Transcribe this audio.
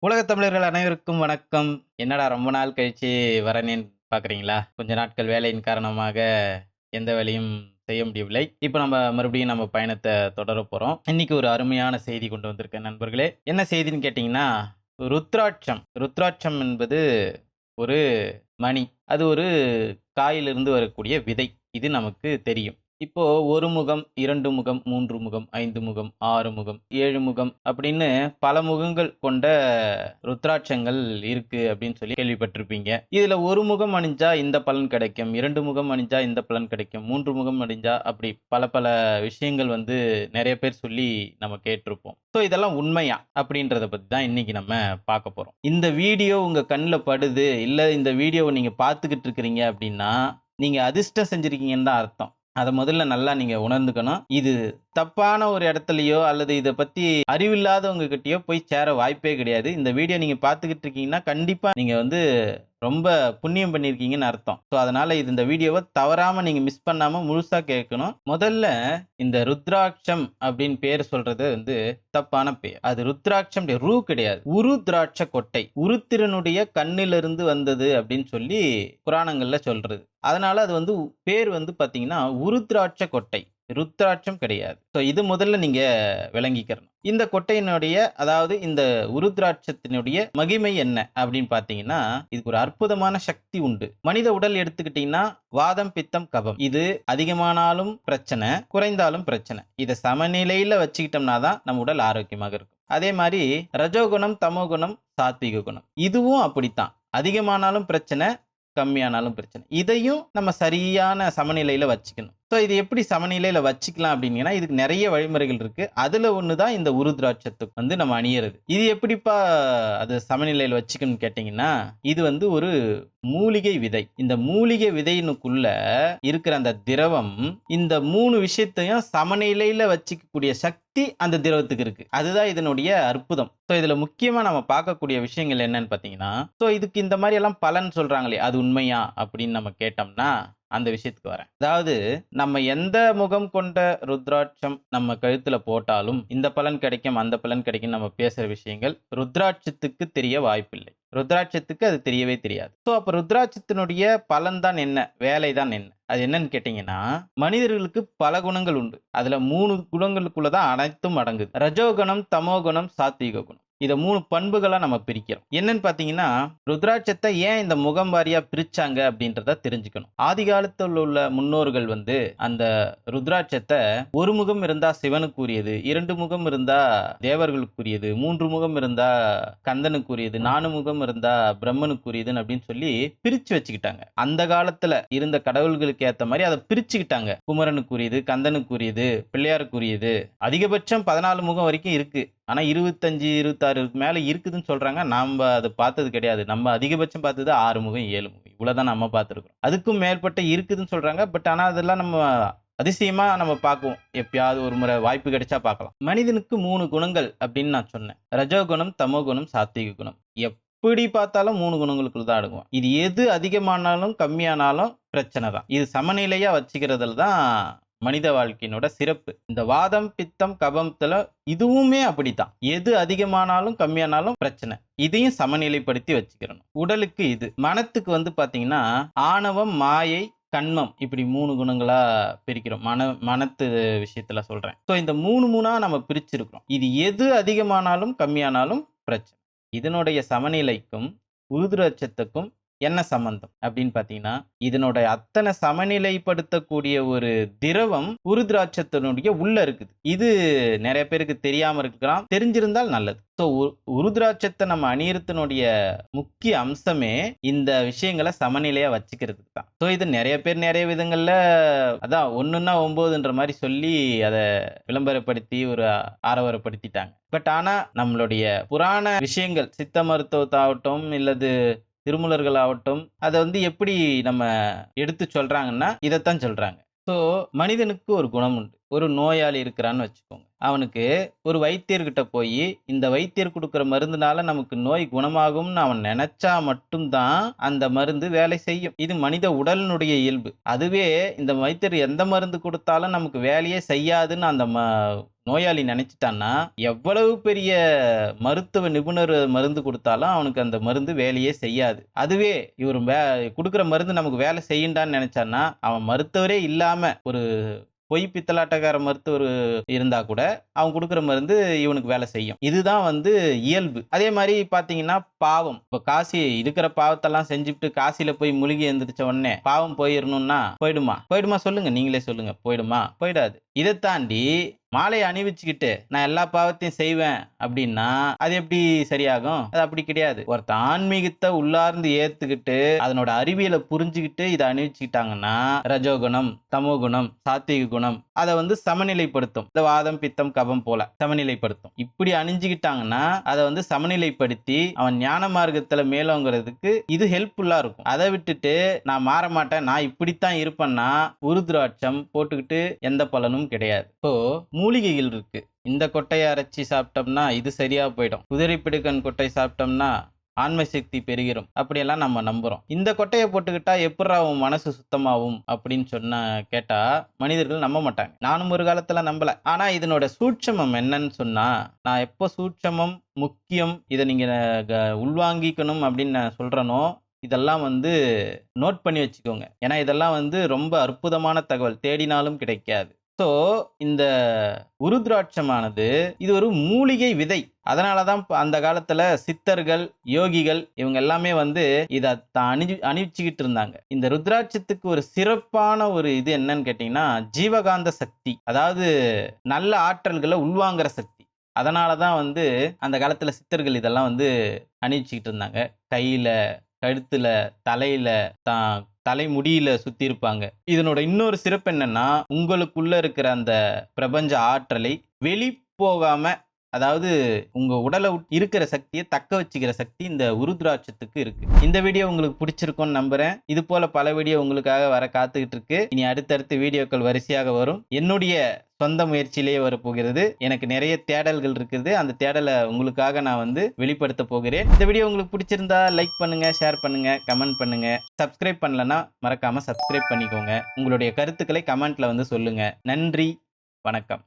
உலகத் தமிழர்கள் அனைவருக்கும் வணக்கம். என்னடா ரொம்ப நாள் கழிச்சு வரேனேன்னு பார்க்குறீங்களா? கொஞ்ச நாட்கள் வேலையின் காரணமாக எந்த வேலையும் செய்ய முடியவில்லை. இப்போ நம்ம மறுபடியும் நம்ம பயணத்தை தொடரப் போறோம். இன்னைக்கு ஒரு அருமையான செய்தி கொண்டு வந்திருக்கேன் நண்பர்களே. என்ன செய்தின்னு கேட்டிங்கன்னா ருத்ராட்சம். ருத்ராட்சம் என்பது ஒரு மணி. அது ஒரு காயிலிருந்து வரக்கூடிய விதை. இது நமக்கு தெரியும். இப்போ ஒரு முகம், இரண்டு முகம், மூன்று முகம், ஐந்து முகம், ஆறு முகம், ஏழு முகம் அப்படின்னு பல முகங்கள் கொண்ட ருத்ராட்சங்கள் இருக்கு அப்படின்னு சொல்லி கேள்விப்பட்டிருப்பீங்க. இதுல ஒரு முகம் அணிஞ்சா இந்த பலன் கிடைக்கும். இரண்டு முகம் அணிஞ்சா இந்த பலன் கிடைக்கும். மூன்று முகம் அணிஞ்சா அப்படி பல பல விஷயங்கள் வந்து நிறைய பேர் சொல்லி நம்ம கேட்டிருப்போம். ஸோ இதெல்லாம் உண்மையா? அப்படின்றத பத்தி தான் இன்னைக்கு நம்ம பார்க்க போறோம். இந்த வீடியோ உங்க கண்ணில் படுது, இல்ல இந்த வீடியோவை நீங்க பார்த்துக்கிட்டு இருக்கிறீங்க அப்படின்னா, நீங்க அதிர்ஷ்டம் செஞ்சிருக்கீங்கன்னு தான் அர்த்தம். அதை முதல்ல நல்லா நீங்க உணர்ந்துக்கணும். இது தப்பான ஒரு இடத்துலையோ அல்லது இதை பத்தி அறிவில்லாதவங்க கிட்டயோ போய் சேர வாய்ப்பே கிடையாது. இந்த வீடியோ நீங்க பார்த்துக்கிட்டு இருக்கீங்கன்னா, கண்டிப்பா நீங்க வந்து ரொம்ப புண்ணியம் பண்ணியிருக்கீங்கன்னு அர்த்தம். ஸோ அதனால இது இந்த வீடியோவை தவறாமல் நீங்கள் மிஸ் பண்ணாமல் முழுசாக கேட்கணும். முதல்ல இந்த ருத்ராட்சம் அப்படின்னு பேர் சொல்றது வந்து தப்பான பேர் அது ருத்ராட்சம் ரூ கிடையாது. உரு திராட்ச கொட்டை. உருத்திரனுடைய கண்ணிலிருந்து வந்தது அப்படின்னு சொல்லி புராணங்களில் சொல்றது. அதனால அது வந்து பேர் வந்து பார்த்தீங்கன்னா, உருத்ராட்ச கொட்டை. ருத்ராட்சம் கிடையாது. ஸோ இது முதல்ல நீங்க விளங்கிக்கிறணும். இந்த கொட்டையினுடைய அதாவது இந்த உருத்ராட்சத்தினுடைய மகிமை என்ன அப்படின்னு பார்த்தீங்கன்னா, இதுக்கு ஒரு அற்புதமான சக்தி உண்டு. மனித உடல் எடுத்துக்கிட்டீங்கன்னா, வாதம், பித்தம், கபம். இது அதிகமானாலும் பிரச்சனை, குறைந்தாலும் பிரச்சனை. இதை சமநிலையில வச்சுக்கிட்டோம்னா தான் நம்ம உடல் ஆரோக்கியமாக இருக்கும். அதே மாதிரி ரஜோகுணம், தமோகுணம், சாத்விக குணம். இதுவும் அப்படித்தான். அதிகமானாலும் பிரச்சனை, கம்மியானாலும் பிரச்சனை. இதையும் நம்ம சரியான சமநிலையில வச்சுக்கணும். ஸோ இது எப்படி சமநிலையில் வச்சுக்கலாம் அப்படின்னா இதுக்கு நிறைய வழிமுறைகள் இருக்கு. அதுல ஒன்று தான் இந்த உருதிராட்சத்துக்கு வந்து நம்ம அணியறது. இது எப்படிப்பா அது சமநிலையில் வச்சுக்கணும்னு கேட்டீங்கன்னா, இது வந்து ஒரு மூலிகை விதை. இந்த மூலிகை விதையினுக்குள்ள இருக்கிற அந்த திரவம், இந்த மூணு விஷயத்தையும் சமநிலையில் வச்சுக்கக்கூடிய சக்தி சக்தி அந்த திரவத்துக்கு இருக்கு. அதுதான் இதனுடைய அற்புதம். ஸோ இதுல முக்கியமா நம்ம பார்க்கக்கூடிய விஷயங்கள் என்னன்னு பார்த்தீங்கன்னா, ஸோ இதுக்கு இந்த மாதிரி எல்லாம் பலன் சொல்றாங்களே, அது உண்மையா? அப்படின்னு நம்ம கேட்டோம்னா, அந்த விஷயத்துக்கு வரேன். அதாவது நம்ம எந்த முகம் கொண்ட ருத்ராட்சம் நம்ம கழுத்துல போட்டாலும், இந்த பலன் கிடைக்கும், அந்த பலன் கிடைக்கும் நம்ம பேசுற விஷயங்கள் ருத்ராட்சத்துக்கு தெரிய வாய்ப்பில்லை. ருத்ராட்சத்துக்கு அது தெரியவே தெரியாது. ஸோ அப்ப ருத்ராட்சத்தினுடைய பலன் தான் என்ன? வேலை தான் என்ன? அது என்னன்னு கேட்டீங்கன்னா, மனிதர்களுக்கு பல குணங்கள் உண்டு. அதுல 3 குணங்களுக்குள்ள தான் அனைத்தும் அடங்குது. ரஜோகுணம், தமோகுணம், சாத்வீக குணம். இதை மூணு பண்புகளாக நம்ம பிரிக்கிறோம். என்னன்னு பார்த்தீங்கன்னா, ருத்ராட்சத்தை ஏன் இந்த முகம் வாரியாக பிரித்தாங்க அப்படின்றத தெரிஞ்சுக்கணும். ஆதி காலத்தில் உள்ள முன்னோர்கள் வந்து அந்த ருத்ராட்சத்தை ஒரு முகம் இருந்தால் சிவனுக்குரியது, இரண்டு முகம் இருந்தால் தேவர்களுக்குரியது, மூன்று முகம் இருந்தால் கந்தனுக்குரியது, நாலு முகம் இருந்தால் பிரம்மனுக்குரியதுன்னு அப்படின்னு சொல்லி பிரித்து வச்சுக்கிட்டாங்க. அந்த காலத்தில் இருந்த கடவுள்களுக்கு ஏற்ற மாதிரி அதை பிரிச்சுக்கிட்டாங்க. குமரனுக்குரியது, கந்தனுக்குரியது, பிள்ளையாருக்குரியது. அதிகபட்சம் 14 முகம் வரைக்கும் இருக்குது ஆனா 25, 26க்கு மேல இருக்குதுன்னு சொல்றாங்க. நாம அதை பார்த்தது கிடையாது. நம்ம அதிகபட்சம் பார்த்தது ஆறு முகம், ஏழு முகம். இவ்வளவுதான் நம்ம பார்த்துருக்கோம் அதுக்கும் மேற்பட்ட இருக்குதுன்னு சொல்றாங்க. பட் ஆனா அதெல்லாம் நம்ம அதிசயமா நம்ம பார்க்குவோம். எப்பயாவது ஒரு முறை வாய்ப்பு கிடைச்சா பார்க்கலாம். மனிதனுக்கு மூணு குணங்கள் அப்படின்னு நான் சொன்னேன். ரஜோகுணம், தமோகுணம், சாத்வீக குணம். எப்படி பார்த்தாலும் மூணு குணங்களுக்குள் தான் அடங்குவோம். இது எது அதிகமானாலும், கம்மியானாலும் பிரச்சனை தான். இது சமநிலையா வச்சுக்கிறதுல தான் மனித வாழ்க்கையினோட சிறப்பு. இந்த வாதம், பித்தம், கபத்துல இதுவுமே அப்படித்தான். எது அதிகமானாலும், கம்மியானாலும் பிரச்சனை. இதையும் சமநிலைப்படுத்தி வச்சுக்கிறணும். உடலுக்கு இது. மனத்துக்கு வந்து பார்த்தீங்கன்னா, ஆணவம், மாயை, கண்மம் இப்படி மூணு குணங்களா பிரிக்கிறோம். மன மனத்து விஷயத்துல சொல்றேன். ஸோ இந்த மூணு மூணா நம்ம பிரிச்சிருக்கிறோம். இது எது அதிகமானாலும், கம்மியானாலும் பிரச்சனை. இதனுடைய சமநிலைக்கும், உருதுரட்சத்துக்கும் என்ன சம்பந்தம் அப்படின்னு பார்த்தீங்கன்னா, இதனோட அத்தனை சமநிலைப்படுத்தக்கூடிய ஒரு திரவம் உருதிராட்சத்தினுடைய உள்ள இருக்குது. இது நிறைய பேருக்கு தெரியாம இருக்கலாம். தெரிஞ்சிருந்தால் நல்லது. ஸோ உ நம்ம அணியறத்தினுடைய முக்கிய அம்சமே இந்த விஷயங்களை சமநிலையா வச்சுக்கிறதுக்கு தான். ஸோ இது நிறைய பேர் நிறைய விதங்கள்ல அதான் 1ன்னா 9ன்ற மாதிரி சொல்லி அதை விளம்பரப்படுத்தி ஒரு ஆரவரப்படுத்திட்டாங்க பட் ஆனா நம்மளுடைய புராண விஷயங்கள் சித்த மருத்துவத்தாகட்டும், இல்லது திருமூலர்கள் ஆகட்டும், அதை வந்து எப்படி நம்ம எடுத்து சொல்றாங்கன்னா, இதைத்தான் சொல்றாங்க. ஸோ மனிதனுக்கு ஒரு குணம் உண்டு. ஒரு நோயாளி இருக்கிறான்னு வச்சுக்கோங்க. அவனுக்கு ஒரு வைத்தியர்கிட்ட போய் இந்த வைத்தியர் கொடுக்குற மருந்துனால நமக்கு நோய் குணமாகும்னு அவன் நினைச்சா மட்டும்தான் அந்த மருந்து வேலை செய்யும். இது மனித உடலினுடைய இயல்பு. அதுவே இந்த வைத்தியர் எந்த மருந்து கொடுத்தாலும் நமக்கு வேலையே செய்யாதுன்னு அந்த ம நோயாளி நினைச்சிட்டான்னா எவ்வளவு பெரிய மருத்துவ நிபுணர் மருந்து கொடுத்தாலும் அவனுக்கு அந்த மருந்து வேலையே செய்யாது. அதுவே இவர் வே கொடுக்குற மருந்து நமக்கு வேலை செய்யுண்டான்னு நினைச்சான்னா அவன் மருத்துவரே இல்லாம ஒரு பொய் பித்தலாட்டக்கார மருத்துவர் இருந்தா கூட அவங்க கொடுக்குற மருந்து இவனுக்கு வேலை செய்யும். இதுதான் வந்து இயல்பு. அதே மாதிரி பாத்தீங்கன்னா பாவம். இப்போ காசி இருக்கிற பாவத்தெல்லாம் செஞ்சுட்டு காசியில போய் முழுகி எந்திரிச்ச உடனே பாவம் போயிடணும்னா போயிடுமா? போயிடுமா சொல்லுங்க. நீங்களே சொல்லுங்க. போயிடுமா? போயிடாது. இதை தாண்டி மாலையை அணிவிச்சுக்கிட்டு நான் எல்லா பாவத்தையும் செய்வேன் அப்படின்னா அது எப்படி சரியாகும்? அது அப்படி கிடையாது. ஒருத்த ஆன்மீகத்தை உள்ளார்ந்து ஏத்துக்கிட்டு அதனோட அறிவியலை புரிஞ்சுக்கிட்டு இதை அணிவிச்சுக்கிட்டாங்கன்னா ரஜோகுணம் தமோகுணம் சாத்விக குணம் அதை வந்து சமநிலைப்படுத்தும். இந்த வாதம் பித்தம் கபம் போல சமநிலைப்படுத்தும். இப்படி அணிஞ்சுக்கிட்டாங்கன்னா அதை வந்து சமநிலைப்படுத்தி அவன் ஞான மார்க்கத்துல மேலோங்கிறதுக்கு இது ஹெல்ப்ஃபுல்லா இருக்கும். அதை விட்டுட்டு நான் மாற மாட்டேன் நான் இப்படித்தான் இருப்பேன்னா உருதுராட்சம் போட்டுக்கிட்டு எந்த பலனும் கிடையாது. இப்போ மூலிகைகள் இருக்கு. இந்த கொட்டையை அரைச்சி சாப்பிட்டோம்னா இது சரியா போயிடும். குதிரை பிடுக்கன் கொட்டை சாப்பிட்டோம்னா ஆன்ம சக்தி பெருகிரும். அப்படியெல்லாம் நம்ம நம்புறோம். இந்த கொட்டையை போட்டுக்கிட்டா எப்படா உன் மனசு சுத்தமாகும் அப்படின்னு சொன்ன கேட்டா மனிதர்கள் நம்ப மாட்டாங்க. நானும் ஒரு காலத்துல நம்பல. ஆனா இதனோட சூட்சமம் என்னன்னு சொன்னா நான் எப்போ சூட்சமம் முக்கியம் இதை நீங்க க- உள்வாங்கிக்கணும் அப்படின்னு நான் சொல்றேனோ இதெல்லாம் வந்து நோட் பண்ணி வச்சுக்கோங்க. ஏன்னா இதெல்லாம் வந்து ரொம்ப அற்புதமான தகவல். தேடினாலும் கிடைக்காது. ஸோ இந்த உருத்ராட்சமானது இது ஒரு மூலிகை விதை. அதனால தான் அந்த காலத்தில் சித்தர்கள் யோகிகள் இவங்க எல்லாமே வந்து இதை தான் அணி அணிவிச்சுக்கிட்டு இருந்தாங்க. இந்த ருத்ராட்சத்துக்கு ஒரு சிறப்பான ஒரு இது என்னன்னு கேட்டிங்கன்னா ஜீவகாந்த சக்தி. அதாவது நல்ல ஆற்றல்களை உள்வாங்குற சக்தி. அதனால தான் வந்து அந்த காலத்தில் சித்தர்கள் இதெல்லாம் வந்து அணிவிச்சுக்கிட்டு இருந்தாங்க. கையில் கழுத்தில் தலையில் தான் தலைமுடியில சுத்தி இருப்பாங்க. இதனோட இன்னொரு சிறப்பு என்னன்னா உங்களுக்குள்ள இருக்கிற அந்த பிரபஞ்ச ஆற்றலை வெளி போகாம அதாவது உங்க உடலை இருக்கிற சக்தியை தக்க வச்சுக்கிற சக்தி இந்த உருத்ராட்சத்துக்கு இருக்கு. இந்த வீடியோ உங்களுக்கு பிடிச்சிருக்கும்னு நம்புறேன். இது போல பல வீடியோ உங்களுக்காக வர காத்துக்கிட்டு இருக்கு. இனி அடுத்தடுத்து வீடியோக்கள் வரிசையாக வரும். என்னுடைய சொந்த முயற்சியிலேயே வரப்போகிறது. எனக்கு நிறைய தேடல்கள் இருக்குது. அந்த தேடலை உங்களுக்காக நான் வந்து வெளிப்படுத்த போகிறேன். இந்த வீடியோ உங்களுக்கு பிடிச்சிருந்தா லைக் பண்ணுங்க ஷேர் பண்ணுங்க கமெண்ட் பண்ணுங்க. சப்ஸ்கிரைப் பண்ணலன்னா மறக்காம சப்ஸ்கிரைப் பண்ணிக்கோங்க. உங்களுடைய கருத்துக்களை கமெண்ட்ல வந்து சொல்லுங்க. நன்றி வணக்கம்.